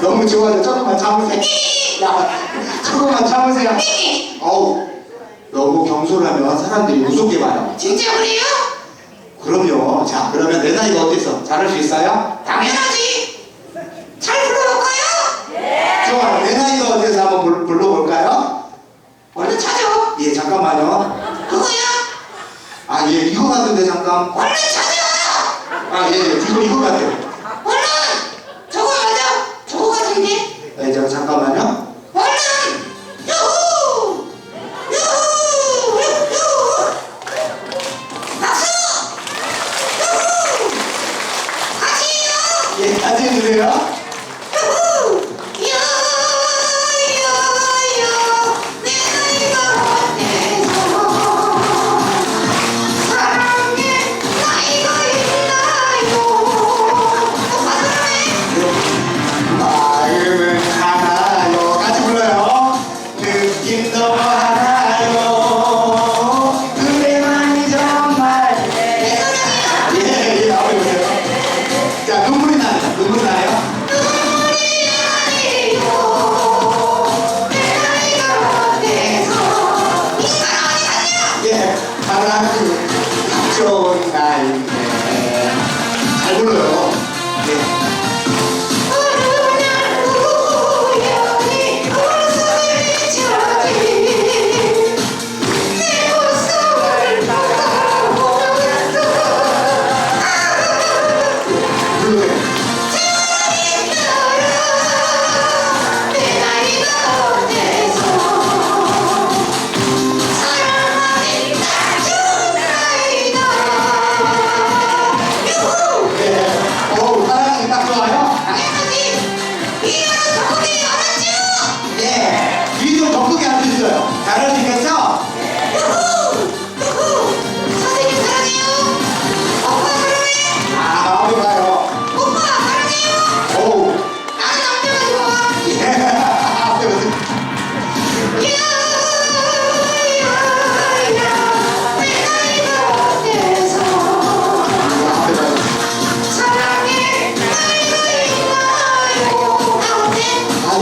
너무 좋아요. 조금만 참으세요. 야, 조금만 참으세요. 어우, 너무 경솔하면 사람들이 무섭게 봐요. 진짜 그래요? 그럼요. 자, 그러면 내 나이가 어때서? 잘할 수 있어요? 당연하지. 잘 불러볼까요? 좋아요. 내 나이가 어때서 한번 불, 불러볼까요? 얼른 찾아. 예, 잠깐만요. 그거야. 아, 예, 이거 같은데 잠깐. 얼른 찾아. 아, 예, 예, 이거, 이거 같아요. 다 좋은 나인데. 잘 불러요.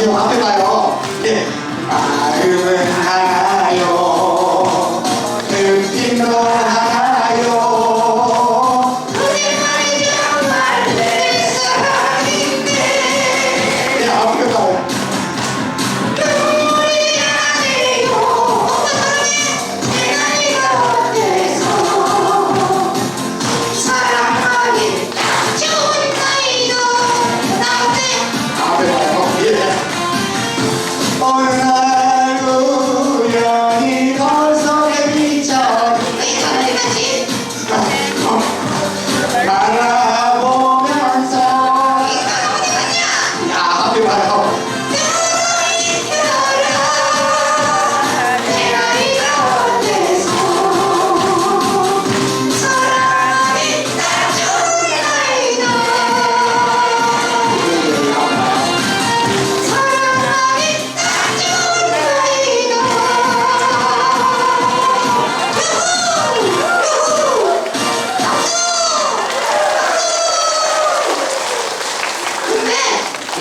요, 앞에 가요. 예. 마음은 하나요. 느낌도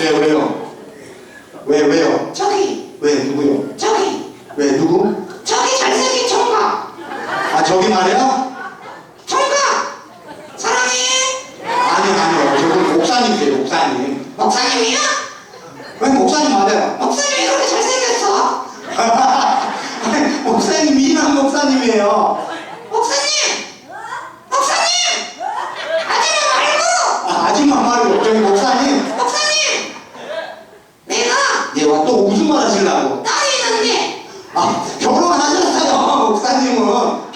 예, 왜요? 왜, 왜요? 저기 왜, 누구요? 저기 왜, 누구? 저기 잘생긴 총각 아, 저기 말이야? 총각 사랑해 아니, 아니요. 저분 목사님이세요, 목사님. 목사님이야? 왜 목사님 맞아요? 목사님이 그렇게 잘생겼어 아니, 목사님, 미남 목사님이에요. 딸이 있는데 아 결혼하셨어요 목사님은.